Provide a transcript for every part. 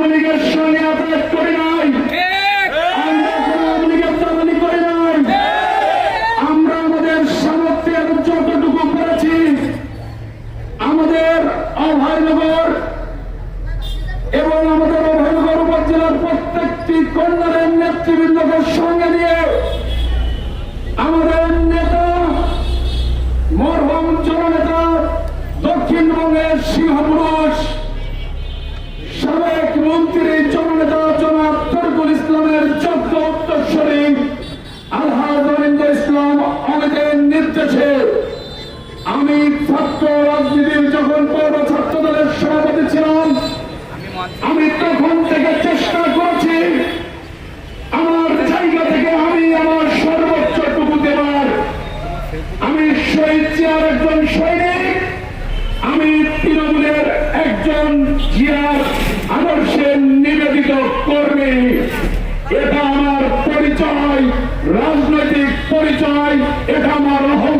আওয়ামী লীগের এবং আমাদের অভয়নগর উপজেলার প্রত্যেকটি কন্যাদের নেতৃবৃন্দকে সঙ্গে নিয়ে আমাদের নেতা, মরহম জননেতা দক্ষিণবঙ্গের সিংহপুরুষ নির্দেশে আমি ছাত্র রাজনীতির যখন পৌর ছাত্র দলের সভাপতি ছিলাম, আমি তখন থেকে চেষ্টা করেছি, আমার জায়গা থেকে আমি আমার সর্বোচ্চটুকু দেবার। আমি শহীদ জিয়ার একজন সৈনিক, আমি তৃণমূলের একজন জিয়ার আদর্শের নিবেদিত কর্মী। এটা আমার পরিচয়, রাজনৈতিক পরিচয়, এটা আমার অহংকার।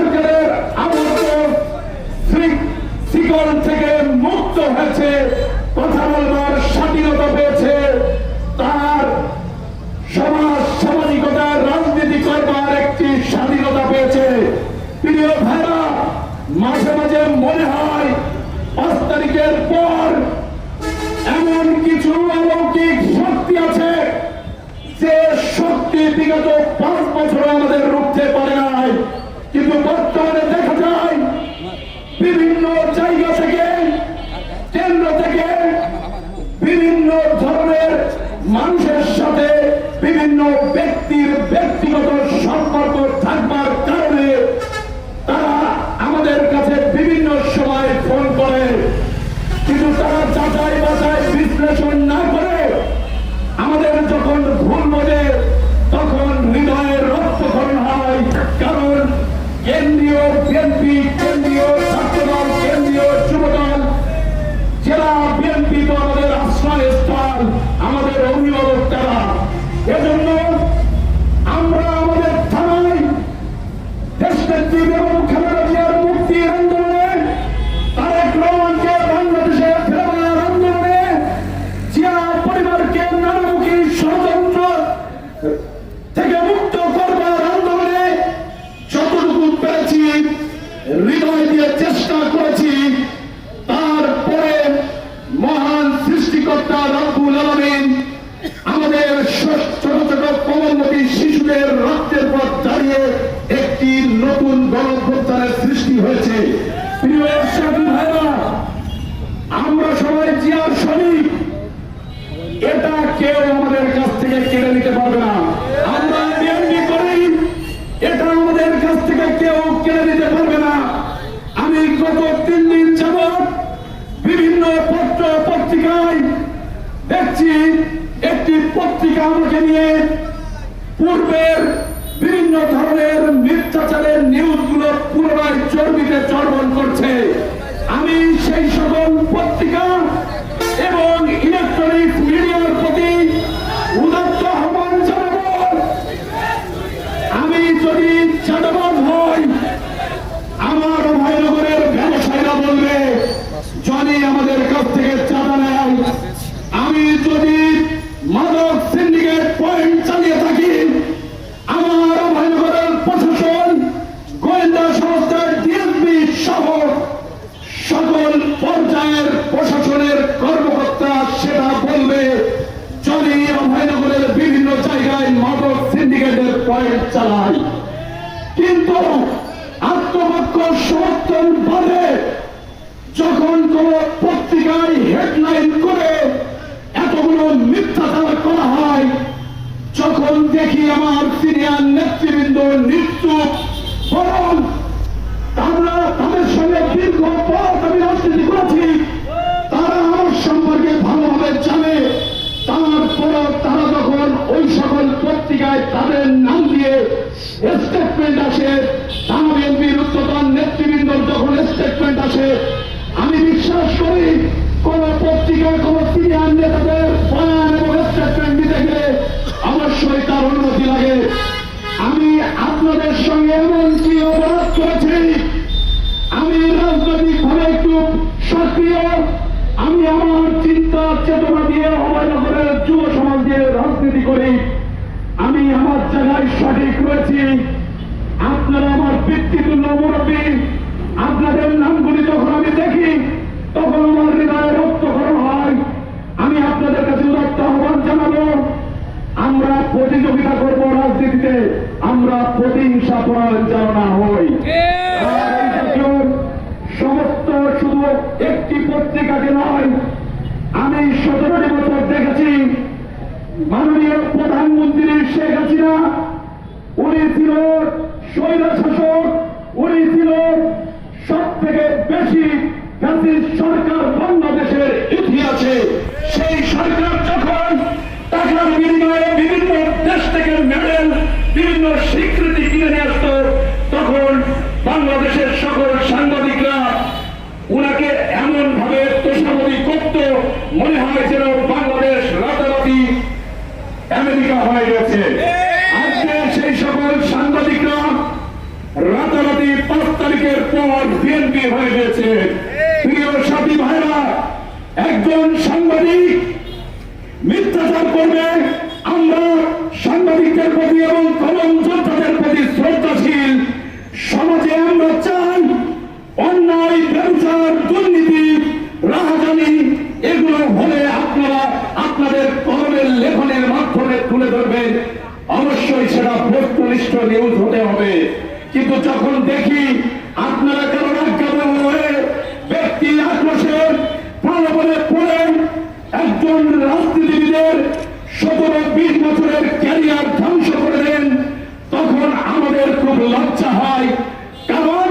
সরকারের আবদ্ধ থেকে মুক্ত হয়েছে কথা বলবার স্বাধীনতা পেয়েছে তার সমাজ সামাজিকতার রাজনীতি করবার একটি স্বাধীনতা পেয়েছে প্রিয় ভাইরা মাঝে মাঝে মনে হয় পাঁচ তারিখের পর এমন কিছু অলৌকিক শক্তি আছে যে শক্তি বিগত পাঁচ বছর আমাদের রুখতে পারে নাই। কিন্তু বর্তমানে দেখা পয়েন্ট চালায় কিন্তু আত্মপক্ষ সমর্থন বাদে যখন কোন পত্রিকায় হেডলাইন করে এতগুলো মিথ্যাচার করা হয়, যখন দেখি আমার সিনিয়র নেতৃবৃন্দ নিশ্চুপ, বরং আমরা তাদের সঙ্গে দীর্ঘ পথ আমি রাজনীতি করেছি রাজনৈতিক একটু সক্রিয়, আমি আমার চিন্তা চেতনা দিয়ে অভয়নগরের যুব সমাজ রাজনীতি করি। আমি আমার জায়গায় সঠিক রয়েছি। আপনারা আমার ব্যক্তিতুল্য মুরব্বী, আপনাদের নামগুলি যখন আমি দেখি, তখন আমার হৃদয়ে রক্তকরণ হয়। আমি আপনাদের কাছে উদাত্ত আহ্বান জানাব। আমরা প্রতিযোগিতা করব রাজনীতিতে, আমরা প্রতিহিংসা পরায়ণ যেন হই আর এই জাতীয় সমস্ত শুধু একটি পত্রিকাকে নয় আমি সতেরোটি বছর দেখেছি মাননীয় প্রধানমন্ত্রী শেখ হাসিনা, উনি ছিল স্বৈর শাসক, উনি ছিল সব থেকে বেশি সরকার বাংলাদেশের ইতিহাসে। সেই সরকার যখন টাকার বিনিময়ে বিভিন্ন দেশ থেকে মেডেল, বিভিন্ন স্বীকৃতি কিনে নিয়ে আসতো, তখন বাংলাদেশের সকল সাংবাদিকরা উনাকে এমন ভাবে তোষামতি করত মনে হয় যেন বাংলাদেশ রাতারাতি আমেরিকা হয়ে গেছে আজকে সেই সকল সাংবাদিকরা রাতারাতি পাঁচ তারিখের পর বিএনপি হয়ে গেছে প্রিয় সাথী ভাইরা একজন সাংবাদিক মিথ্যাচার করবে আমরা সাংবাদিকদের প্রতি এবং কলম যোদ্ধাদের প্রতি শ্রদ্ধাশীল সমাজে আমরা চাই অন্যায় ব্যবসার দুর্নীতি রাহাজানি এগুলো হলে আপনারা আপনাদের কলমের লেখনের মাধ্যমে তুলে ধরবেন অবশ্যই সেটা বস্তুনিষ্ঠ নিউজ হতে হবে কিন্তু যখন দেখি আপনারা কারণ আজ্ঞাবহ হয়ে ব্যক্তি আক্রোশে প্রলোভনে পড়ে একজন রাজনীতিবিদের সতেরো বিশ বছরের ক্যারিয়ার ধ্বংস করে দেন তখন আমাদের খুব লজ্জা হয় কারণ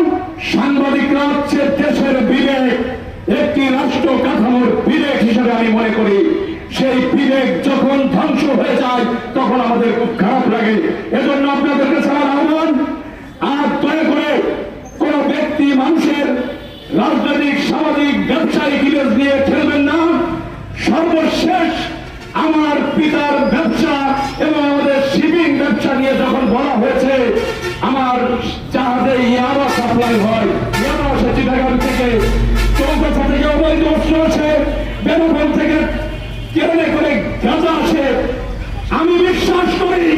সাংবাদিকরা হচ্ছে দেশের বিবেক একটি রাষ্ট্র কাঠামোর বিবেক হিসেবে আমি মনে করি সেই বিবেক যখন ধ্বংস হয়ে যায় তখন আমাদের খুব খারাপ লাগে এজন্য আপনাদের কাছে আমার আহ্বান আর দয়া করে কোন ব্যক্তি মানুষের রাজনৈতিক সামাজিক ব্যবসায়িক ইমেজ নিয়ে খেলবেন না সর্বশেষ আমার পিতার ব্যবসা এবং আমাদের শিপিং ব্যবসা নিয়ে যখন বলা হয়েছে, আমার জাহাজে ইয়াবা সাপ্লাই হয়। ইয়াবা আসে চিটাগাং থেকে চৌকাছা থেকে অবৈধ অস্ত্র আসে বেনাপোল থেকে কেরলে করে গাঁজা আসে। আমি বিশ্বাস করি,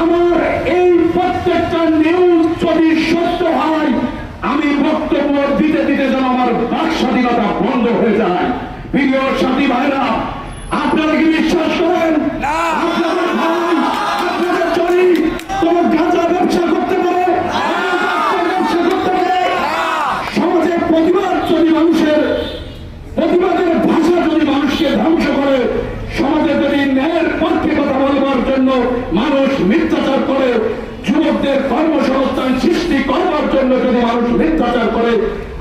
আমার এই প্রত্যেকটা নিউজ যদি সত্য হয়, আমি বক্তব্য দিতে দিতে যেন আমার বাক স্বাধীনতা বন্ধ হয়ে যায়। প্রিয় সাথী ভাইরা আপনারা কি বিশ্বাস করেন? মানুষ মিথ্যাচার করে যুবকদের কর্মসংস্থান সৃষ্টি করবার জন্য যদি মানুষ মিথ্যাচার করে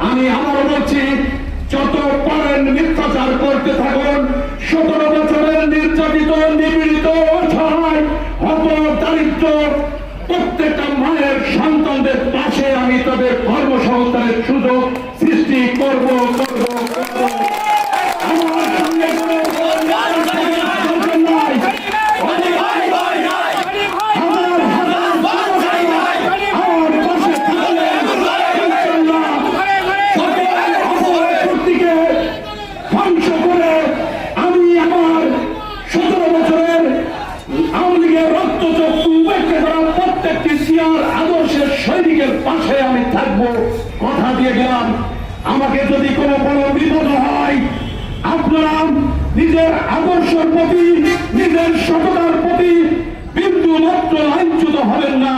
আমি আবারও বলছি যত পারেন মিথ্যাচার করতে থাকুন। সতেরো বছরের নির্যাতিত, নিপীড়িত, অসহায় অত দারিদ্র, প্রত্যেকটা মায়ের সন্তানদের পাশে আমি তাদের কর্মসংস্থানের সুযোগ সৃষ্টি করব করব আমার সঙ্গে কোনো দরকার নাই। অনেক হাজার হাজার আমার পাশে থাকলে ইনশাআল্লাহ সকল অপশক্তিকে ধ্বংস করে আমি আমার সতেরো বছরের আওয়ামী লীগের রক্ত চক্ষু উপেক্ষা করা প্রত্যেকটি সিয়ার আদর্শের সৈনিকের পাশে আমি থাকব কথা দিয়ে গেলাম আমাকে যদি কোনো বড় বিপদ হয়, আপনারা নিজের আদর্শের প্রতি, নিজের সততার প্রতি বিন্দু মাত্র লাঞ্ছিত হবেন না।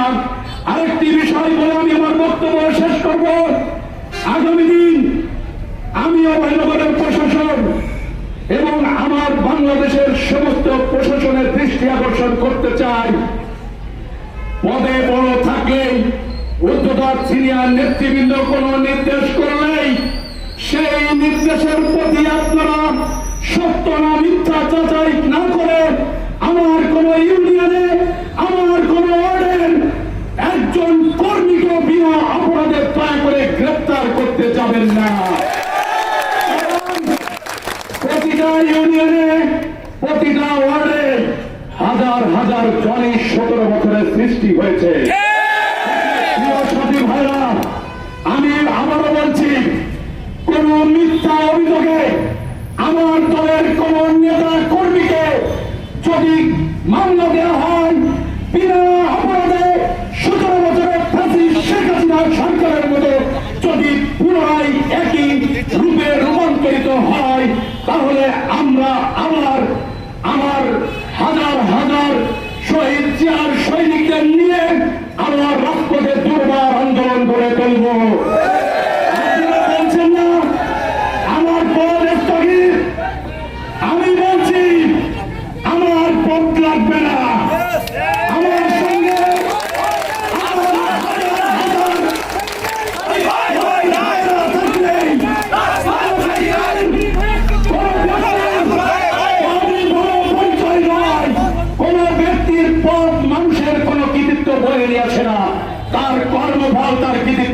আরেকটি বিষয় বলে আমি আমার বক্তব্য শেষ করব। আগামী দিন আমি অভয়নগরের প্রশাসন এবং আমার বাংলাদেশের সমস্ত প্রশাসনের দৃষ্টি আকর্ষণ করতে চাই। পদে বড় থাকলেই পাচ্ছি সিনিয়র নেতৃবৃন্দ, কোন নির্দেশ করলেই সেই নির্দেশের প্রতি আপনারা সত্য না মিথ্যা যাচাই না করে মামলা দেওয়া হয় বিনা অপরাধে সতেরো বছরের ফাঁসি শেখ হাসিনা সরকারের মতো যদি পুনরায় একই রূপে রূপান্তরিত হয়, তাহলে আমরা আবার আমার হাজার হাজার শহীদ চেয়ার সৈনিকদের নিয়ে আমরা রাষ্ট্রকে দুর্বার আন্দোলন করে তুলব।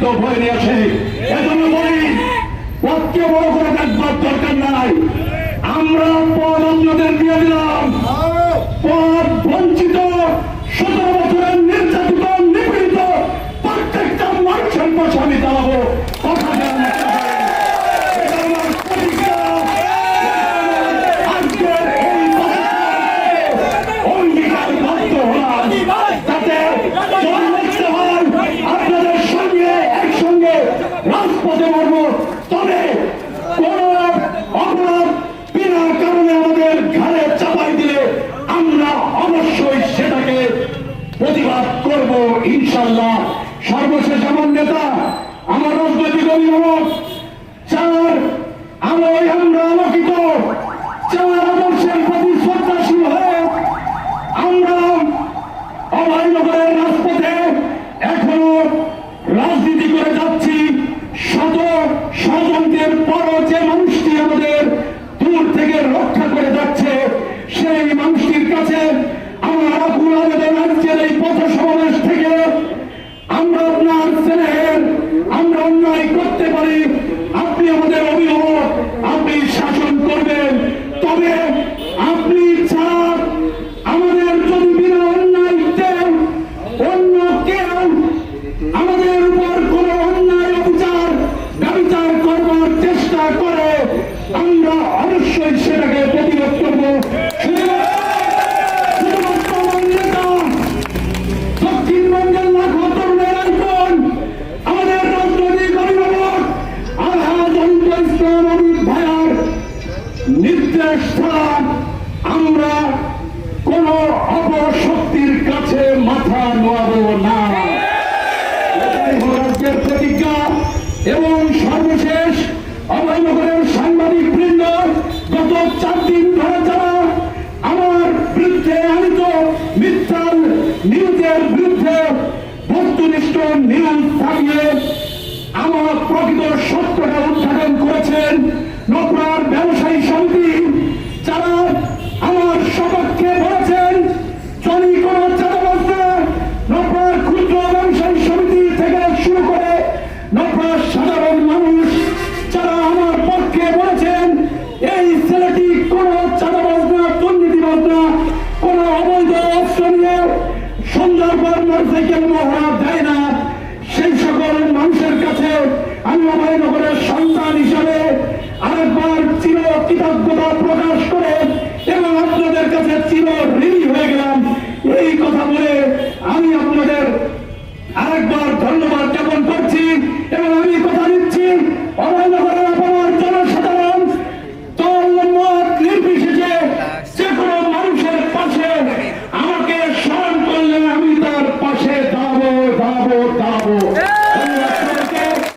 কোনো ভয় নিয়ে আসে। এজন্য বলি পথকে বড় করে দেখবার দরকার নাই। আমরা পথ অন্যদের দিয়ে দিলাম। হ্যাঁ। পথ বঞ্চিত পদে মরবো অপূর্ব শক্তির কাছে মাথা নোয়াবো না। রাজ্যের প্রতিজ্ঞা এবং সর্বশেষ অভয়নগরের সাংবাদিক বৃন্দ, গত চার দিন ধরে যারা আমার বিরুদ্ধে আনিত মিথ্যার নিউজের বিরুদ্ধে বস্তুনিষ্ঠ নিউজ থাকিয়ে আমার প্রকৃত সত্যটা উদ্ঘাটন করেছেন কৃতজ্ঞতা প্রকাশ করে